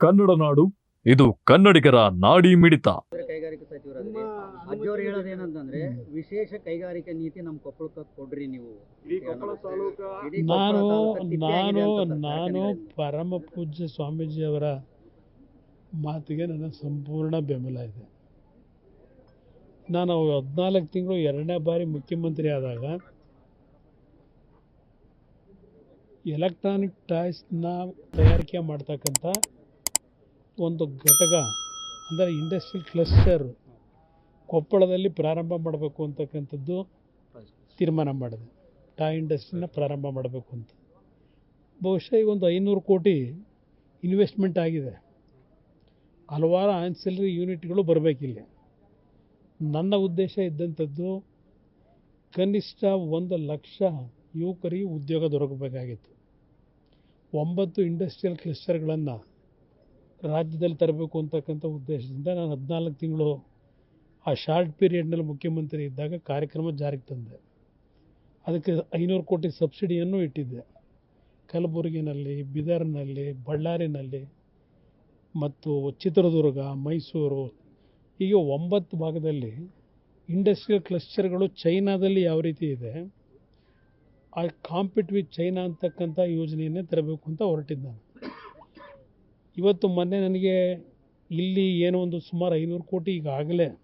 ಕನ್ನಡ ನಾಡು ಇದು ಕನ್ನಡಿಗರ ನಾಡಿ ಮಿಡಿತ. ಕೈಗಾರಿಕಾ ಸಚಿವರಾದ್ರಿ ಅಜ್ಜೋರು ಹೇಳೋದೇನಂತಂದ್ರೆ ವಿಶೇಷ ಕೈಗಾರಿಕಾ ನೀತಿ ನಮ್ಮ ಕೊಪ್ಪಳಕ್ಕೆ ಕೊಡ್ರಿ ನೀವು. ಇಡೀ ಕೊಪ್ಪಳ ನಾನು ತಾಲೂಕು ನಾನು ಅಂತ ಸರ್ ನಾನು. ಪರಮ ಪೂಜ್ಯ ಸ್ವಾಮೀಜಿಯವರ ಮಾತಿಗೆ ನನ್ನ ಸಂಪೂರ್ಣ ಬೆಂಬಲ ಇದೆ. ನಾನು ಹದಿನಾಲ್ಕು ತಿಂಗಳು ಎರಡನೇ ಬಾರಿ ಮುಖ್ಯಮಂತ್ರಿ ಆದಾಗ ಎಲೆಕ್ಟ್ರಾನಿಕ್ ಟಾಯ್ಸ್ನ ತಯಾರಿಕೆ ಮಾಡ್ತಕ್ಕಂಥ ಒಂದು ಘಟಕ, ಅಂದರೆ ಇಂಡಸ್ಟ್ರಿಯಲ್ ಕ್ಲಸ್ಟರ್ ಕೊಪ್ಪಳದಲ್ಲಿ ಪ್ರಾರಂಭ ಮಾಡಬೇಕು ಅಂತಕ್ಕಂಥದ್ದು ತೀರ್ಮಾನ ಮಾಡಿದೆ. ಟಾ ಇಂಡಸ್ಟ್ರಿನ ಪ್ರಾರಂಭ ಮಾಡಬೇಕು ಅಂತ. ಬಹುಶಃ ಈಗ ಒಂದು ಐನೂರು ಕೋಟಿ ಇನ್ವೆಸ್ಟ್ಮೆಂಟ್ ಆಗಿದೆ. ಹಲವಾರು ಆನ್ಸಿಲರಿ ಯೂನಿಟ್ಗಳು ಬರಬೇಕಿಲ್ಲ. ನನ್ನ ಉದ್ದೇಶ ಇದ್ದಂಥದ್ದು, ಕನಿಷ್ಠ ಒಂದು ಲಕ್ಷ ಯುವಕರಿಗೆ ಉದ್ಯೋಗ ದೊರಕಬೇಕಾಗಿತ್ತು. ಒಂಬತ್ತು ಇಂಡಸ್ಟ್ರಿಯಲ್ ಕ್ಲಸ್ಟರ್ಗಳನ್ನು ರಾಜ್ಯದಲ್ಲಿ ತರಬೇಕು ಅಂತಕ್ಕಂಥ ಉದ್ದೇಶದಿಂದ ನಾನು ಹದಿನಾಲ್ಕು ತಿಂಗಳು ಆ ಶಾರ್ಟ್ ಪೀರಿಯಡ್ನಲ್ಲಿ ಮುಖ್ಯಮಂತ್ರಿ ಇದ್ದಾಗ ಕಾರ್ಯಕ್ರಮ ಜಾರಿಗೆ ತಂದೆ. ಅದಕ್ಕೆ ಐನೂರು ಕೋಟಿ ಸಬ್ಸಿಡಿಯನ್ನು ಇಟ್ಟಿದ್ದೆ. ಕಲಬುರಗಿನಲ್ಲಿ, ಬೀದರ್ನಲ್ಲಿ, ಬಳ್ಳಾರಿನಲ್ಲಿ ಮತ್ತು ಚಿತ್ರದುರ್ಗ, ಮೈಸೂರು, ಹೀಗೆ ಒಂಬತ್ತು ಭಾಗದಲ್ಲಿ ಇಂಡಸ್ಟ್ರಿಯಲ್ ಕ್ಲಸ್ಟರ್ಗಳು ಚೈನಾದಲ್ಲಿ ಯಾವ ರೀತಿ ಇದೆ, ಆ ಕಾಂಪಿಟ್ ವಿತ್ ಚೈನಾ ಅಂತಕ್ಕಂಥ ಯೋಜನೆಯನ್ನೇ ತರಬೇಕು ಅಂತ ಹೊರಟಿದ್ದಾನೆ ಇವತ್ತು ಮೊನ್ನೆ ನನಗೆ ಇಲ್ಲಿ ಏನೋ ಒಂದು ಸುಮಾರು ಐನೂರು ಕೋಟಿ ಈಗಾಗಲೇ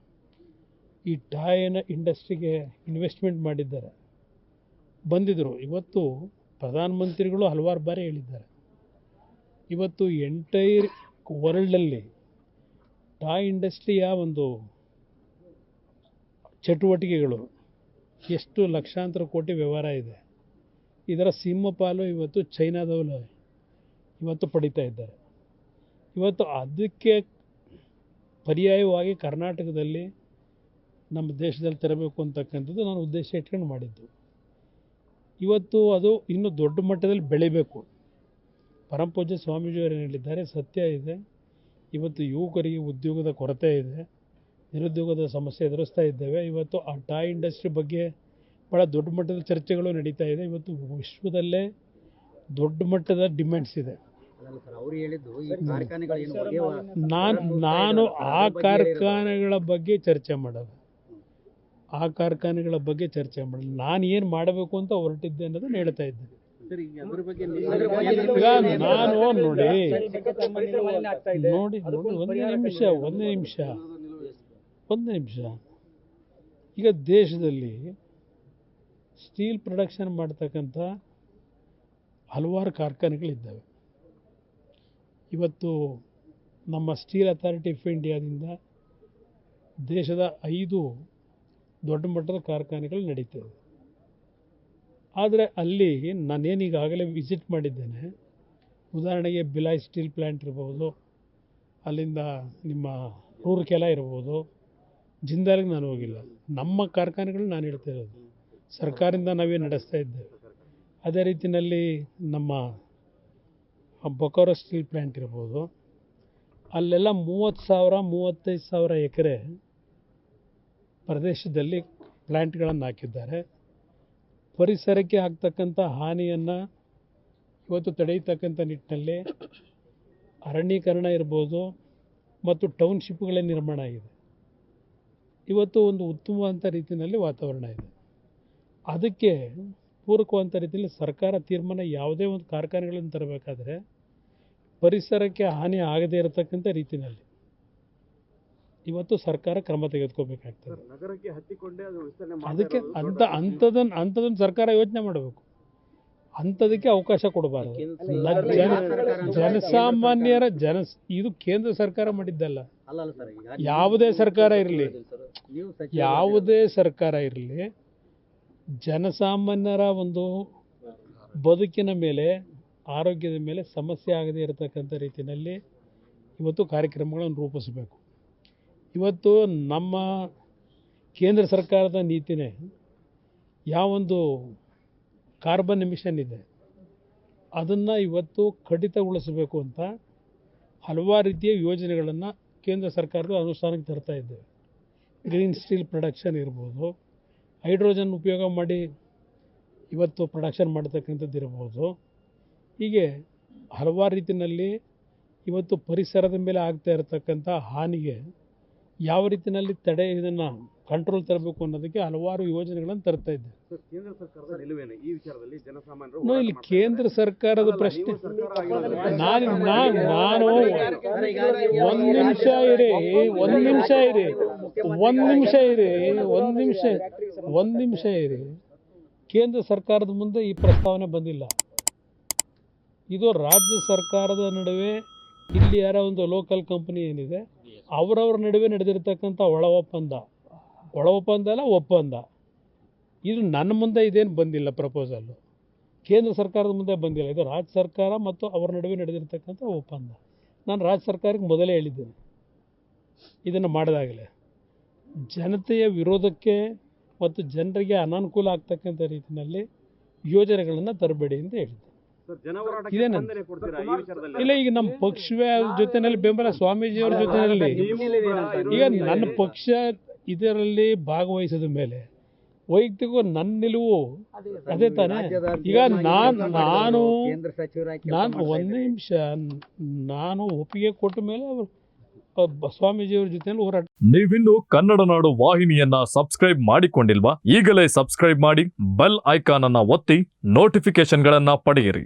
ಈ ಟಾಯ್ನ ಇಂಡಸ್ಟ್ರಿಗೆ ಇನ್ವೆಸ್ಟ್ಮೆಂಟ್ ಮಾಡಿದ್ದಾರೆ. ಬಂದಿದ್ದರು ಇವತ್ತು ಪ್ರಧಾನಮಂತ್ರಿಗಳು ಹಲವಾರು ಬಾರಿ ಹೇಳಿದ್ದಾರೆ. ಇವತ್ತು ಎಂಟೈರ್ ವರ್ಲ್ಡಲ್ಲಿ ಟಾಯ್ ಇಂಡಸ್ಟ್ರಿಯ ಒಂದು ಚಟುವಟಿಕೆಗಳು, ಎಷ್ಟು ಲಕ್ಷಾಂತರ ಕೋಟಿ ವ್ಯವಹಾರ ಇದೆ. ಇದರ ಸಿಂಹಪಾಲು ಇವತ್ತು ಚೈನಾದವರು ಇವತ್ತು ಪಡಿತಾ ಇದ್ದಾರೆ. ಇವತ್ತು ಅದಕ್ಕೆ ಪರ್ಯಾಯವಾಗಿ ಕರ್ನಾಟಕದಲ್ಲಿ ನಮ್ಮ ದೇಶದಲ್ಲಿ ತರಬೇಕು ಅಂತಕ್ಕಂಥದ್ದು ನಾನು ಉದ್ದೇಶ ಇಟ್ಕೊಂಡು ಮಾಡಿದ್ದು. ಇವತ್ತು ಅದು ಇನ್ನೂ ದೊಡ್ಡ ಮಟ್ಟದಲ್ಲಿ ಬೆಳಿಬೇಕು. ಪರಂಪೂಜ್ಯ ಸ್ವಾಮೀಜಿಯವರು ಹೇಳಿದ್ದಾರೆ, ಸತ್ಯ ಇದೆ. ಇವತ್ತು ಯುವಕರಿಗೆ ಉದ್ಯೋಗದ ಕೊರತೆ ಇದೆ. ನಿರುದ್ಯೋಗದ ಸಮಸ್ಯೆ ಎದುರಿಸ್ತಾ ಇದ್ದೇವೆ. ಇವತ್ತು ಆ ಟಾಯ್ ಇಂಡಸ್ಟ್ರಿ ಬಗ್ಗೆ ಭಾಳ ದೊಡ್ಡ ಮಟ್ಟದ ಚರ್ಚೆಗಳು ನಡೀತಾ ಇದೆ. ಇವತ್ತು ವಿಶ್ವದಲ್ಲೇ ದೊಡ್ಡ ಮಟ್ಟದ ಡಿಮ್ಯಾಂಡ್ಸ್ ಇದೆ. ಅಲ್ಲ ಸರ್ ಅವ್ರು ಹೇಳಿದ್ದು ಈ ಕಾರ್ಖಾನೆಗಳು ಏನು ಒಗೆಯುವ ನಾನು ನಾನು ಆ ಕಾರ್ಖಾನೆಗಳ ಬಗ್ಗೆ ಚರ್ಚೆ ಮಾಡೋದು ಆ ಕಾರ್ಖಾನೆಗಳ ಬಗ್ಗೆ ಚರ್ಚೆ ಮಾಡೋದು ನಾನು ಏನು ಮಾಡಬೇಕು ಅಂತ ಹೊರಟಿದ್ದೆ ಅನ್ನೋದನ್ನ ಹೇಳ್ತಾ ಇದ್ದೆ. ನಾನು ನೋಡಿ. ನೋಡಿ ನೋಡಿ ಒಂದೇ ನಿಮಿಷ ಒಂದೇ ನಿಮಿಷ. ಒಂದೇ ನಿಮಿಷ. ಈಗ ದೇಶದಲ್ಲಿ ಸ್ಟೀಲ್ ಪ್ರೊಡಕ್ಷನ್ ಮಾಡ್ತಕ್ಕಂಥ ಹಲವಾರು ಕಾರ್ಖಾನೆಗಳಿದ್ದಾವೆ. ಇವತ್ತು ನಮ್ಮ ಸ್ಟೀಲ್ ಅಥಾರಿಟಿ ಆಫ್ ಇಂಡಿಯಾದಿಂದ ದೇಶದ ಐದು ದೊಡ್ಡ ಮಟ್ಟದ ಕಾರ್ಖಾನೆಗಳು ನಡೀತವೆ. ಆದರೆ ಅಲ್ಲಿ ನಾನೇನು ಈಗಾಗಲೇ ವಿಸಿಟ್ ಮಾಡಿದ್ದೇನೆ, ಉದಾಹರಣೆಗೆ ಬಿಲಾಯ್ ಸ್ಟೀಲ್ ಪ್ಲ್ಯಾಂಟ್ ಇರ್ಬೋದು, ಅಲ್ಲಿಂದ ನಿಮ್ಮ ರೂರ್ಕೆಲ ಇರ್ಬೋದು, ಜಿಂದಾಲ್ಗೆ ನಾನು ಹೋಗಿಲ್ಲ. ನಮ್ಮ ಕಾರ್ಖಾನೆಗಳು ನಾನು ಹೇಳ್ತಾ ಇರೋದು, ಸರ್ಕಾರದಿಂದ ನಾವೇ ನಡೆಸ್ತಾ ಇದ್ದೇವೆ. ಅದೇ ರೀತಿಯಲ್ಲಿ ನಮ್ಮ ಬೊಕಾರೋ ಸ್ಟೀಲ್ ಪ್ಲ್ಯಾಂಟ್ ಇರ್ಬೋದು. ಅಲ್ಲೆಲ್ಲ ಮೂವತ್ತು ಸಾವಿರ, ಮೂವತ್ತೈದು ಸಾವಿರ ಎಕರೆ ಪ್ರದೇಶದಲ್ಲಿ ಪ್ಲ್ಯಾಂಟ್ಗಳನ್ನು ಹಾಕಿದ್ದಾರೆ. ಪರಿಸರಕ್ಕೆ ಆಗ್ತಕ್ಕಂಥ ಹಾನಿಯನ್ನು ಇವತ್ತು ತಡೆಯತಕ್ಕಂಥ ನಿಟ್ಟಿನಲ್ಲಿ ಅರಣ್ಯೀಕರಣ ಇರ್ಬೋದು ಮತ್ತು ಟೌನ್ಶಿಪ್ಗಳೇ ನಿರ್ಮಾಣ ಆಗಿದೆ. ಇವತ್ತು ಒಂದು ಉತ್ತಮವಾದಂಥ ರೀತಿಯಲ್ಲಿ ವಾತಾವರಣ ಇದೆ. ಅದಕ್ಕೆ ಪೂರಕವಾದಂಥ ರೀತಿಯಲ್ಲಿ ಸರ್ಕಾರ ತೀರ್ಮಾನ ಯಾವುದೇ ಒಂದು ಕಾರ್ಖಾನೆಗಳನ್ನು ತರಬೇಕಾದ್ರೆ ಪರಿಸರಕ್ಕೆ ಹಾನಿ ಆಗದೇ ಇರತಕ್ಕಂಥ ರೀತಿಯಲ್ಲಿ ಇವತ್ತು ಸರ್ಕಾರ ಕ್ರಮ ತೆಗೆದುಕೋಬೇಕಾಗ್ತದೆ. ನಗರಕ್ಕೆ ಹತ್ತಿಕೊಂಡೇ ಅದು ವಿಸ್ತರಣೆ ಮಾಡ್ತಾ ಅದಕ್ಕೆ ಅಂತ ಅಂಥದನ್ನ ಅಂಥದನ್ನು ಸರ್ಕಾರ ಯೋಚನೆ ಮಾಡಬೇಕು. ಅಂಥದಕ್ಕೆ ಅವಕಾಶ ಕೊಡಬಾರದು. ಜನ ಜನಸಾಮಾನ್ಯರ ಜನ ಇದು ಕೇಂದ್ರ ಸರ್ಕಾರ ಮಾಡಿದ್ದಲ್ಲ. ಯಾವುದೇ ಸರ್ಕಾರ ಇರಲಿ. ಯಾವುದೇ ಸರ್ಕಾರ ಇರಲಿ ಜನಸಾಮಾನ್ಯರ ಒಂದು ಬದುಕಿನ ಮೇಲೆ ಆರೋಗ್ಯದ ಮೇಲೆ ಸಮಸ್ಯೆ ಆಗದೇ ಇರತಕ್ಕಂಥ ರೀತಿಯಲ್ಲಿ ಇವತ್ತು ಕಾರ್ಯಕ್ರಮಗಳನ್ನು ರೂಪಿಸಬೇಕು. ಇವತ್ತು ನಮ್ಮ ಕೇಂದ್ರ ಸರ್ಕಾರದ ನೀತಿನೇ ಯಾವೊಂದು ಕಾರ್ಬನ್ ಮಿಷನ್ ಇದೆ, ಅದನ್ನು ಇವತ್ತು ಕಡಿತಗೊಳಿಸಬೇಕು ಅಂತ ಹಲವಾರು ರೀತಿಯ ಯೋಜನೆಗಳನ್ನು ಕೇಂದ್ರ ಸರ್ಕಾರದ ಅನುಷ್ಠಾನಕ್ಕೆ ತರ್ತಾ ಇದ್ದೇವೆ. ಗ್ರೀನ್ ಸ್ಟೀಲ್ ಪ್ರೊಡಕ್ಷನ್ ಇರ್ಬೋದು ಹೈಡ್ರೋಜನ್ ಉಪಯೋಗ ಮಾಡಿ ಇವತ್ತು ಪ್ರೊಡಕ್ಷನ್ ಮಾಡ್ತಕ್ಕಂಥದ್ದು ಇರ್ಬೋದು ಹೀಗೆ ಹಲವಾರು ರೀತಿಯಲ್ಲಿ ಇವತ್ತು ಪರಿಸರದ ಮೇಲೆ ಆಗ್ತಾ ಇರತಕ್ಕಂಥ ಹಾನಿಗೆ ಯಾವ ರೀತಿಯಲ್ಲಿ ತಡೆ ಇದನ್ನು ಕಂಟ್ರೋಲ್ ತರಬೇಕು ಅನ್ನೋದಕ್ಕೆ ಹಲವಾರು ಯೋಜನೆಗಳನ್ನು ತರ್ತಾ ಇದ್ದೆ. ಸರ್, ಕೇಂದ್ರ ಸರ್ಕಾರದ ನಿಲುವೇನು? ಈ ವಿಚಾರದಲ್ಲಿ ಜನಸಾಮಾನ್ಯರು ನೋ, ಇಲ್ಲಿ ಕೇಂದ್ರ ಸರ್ಕಾರದ ಪ್ರಶ್ನೆ. ನಾನು ನಾನು ಒಂದು ನಿಮಿಷ ಇರಿ ಒಂದು ನಿಮಿಷ ಇರಿ ಒಂದು ನಿಮಿಷ ಇರಿ ಒಂದು ನಿಮಿಷ ಒಂದು ನಿಮಿಷ ಇರಿ. ಕೇಂದ್ರ ಸರ್ಕಾರದ ಮುಂದೆ ಈ ಪ್ರಸ್ತಾವನೆ ಬಂದಿಲ್ಲ. ಇದು ರಾಜ್ಯ ಸರ್ಕಾರದ ನಡುವೆ ಇಲ್ಲಿ ಯಾರೋ ಒಂದು ಲೋಕಲ್ ಕಂಪನಿ ಏನಿದೆ ಅವರವ್ರ ನಡುವೆ ನಡೆದಿರ್ತಕ್ಕಂಥ ಒಳ ಒಪ್ಪಂದ. ಒಳ ಒಪ್ಪಂದ ಅಲ್ಲ ಒಪ್ಪಂದ. ಇದು ನನ್ನ ಮುಂದೆ ಇದೇನು ಬಂದಿಲ್ಲ ಪ್ರಪೋಸಲ್ಲು ಕೇಂದ್ರ ಸರ್ಕಾರದ ಮುಂದೆ ಬಂದಿಲ್ಲ. ಇದು ರಾಜ್ಯ ಸರ್ಕಾರ ಮತ್ತು ಅವರ ನಡುವೆ ನಡೆದಿರ್ತಕ್ಕಂಥ ಒಪ್ಪಂದ. ನಾನು ರಾಜ್ಯ ಸರ್ಕಾರಕ್ಕೆ ಮೊದಲೇ ಹೇಳಿದ್ದೇನೆ. ಇದನ್ನು ಮಾಡಿದಾಗಲೇ. ಜನತೆಯ ವಿರೋಧಕ್ಕೆ ಮತ್ತು ಜನರಿಗೆ ಅನಾನುಕೂಲ ಆಗ್ತಕ್ಕಂಥ ರೀತಿಯಲ್ಲಿ ಯೋಜನೆಗಳನ್ನು ತರಬೇಡಿ ಅಂತ ಹೇಳಿದ್ದೆ. ಇದೇನು? ಸ್ಪಂದನೆ ಕೊಡ್ತೀರಾ ಈ ವಿಚಾರದಲ್ಲಿ? ಇಲ್ಲ ಈಗ ನಮ್ಮ ಪಕ್ಷವೇ ಜೊತೆಯಲ್ಲಿ ಬೆಂಬಲ ಸ್ವಾಮೀಜಿಯವ್ರ ಜೊತೆನಲ್ಲಿ. ಈಗ ನನ್ನ ಪಕ್ಷ ಇದರಲ್ಲಿ ಭಾಗವಹಿಸಿದ ಮೇಲೆ ವೈಯಕ್ತಿಕ ನನ್ನ ನಿಲುವು ಅದೇ ತಾನೇ. ಈಗ ನಾನ್ ನಾನು ನಾನು ಒಂದು. ನಿಮಿಷ ನಾನು ಒಪ್ಪಿಗೆ ಕೊಟ್ಟ ಮೇಲೆ ಅವರು ಸ್ವಾಮೀಜಿಯವರ ಜೊತೆಯಲ್ಲಿ ಹೋರಾಟ ನೀವಿನ್ನು ಕನ್ನಡ ನಾಡು ವಾಹಿನಿಯನ್ನ ಸಬ್ಸ್ಕ್ರೈಬ್ ಮಾಡಿಕೊಂಡಿಲ್ವಾ? ಈಗಲೇ ಸಬ್ಸ್ಕ್ರೈಬ್ ಮಾಡಿ ಬೆಲ್ ಐಕಾನ್ ಅನ್ನ ಒತ್ತಿ ನೋಟಿಫಿಕೇಶನ್ಗಳನ್ನ ಪಡೆಯಿರಿ.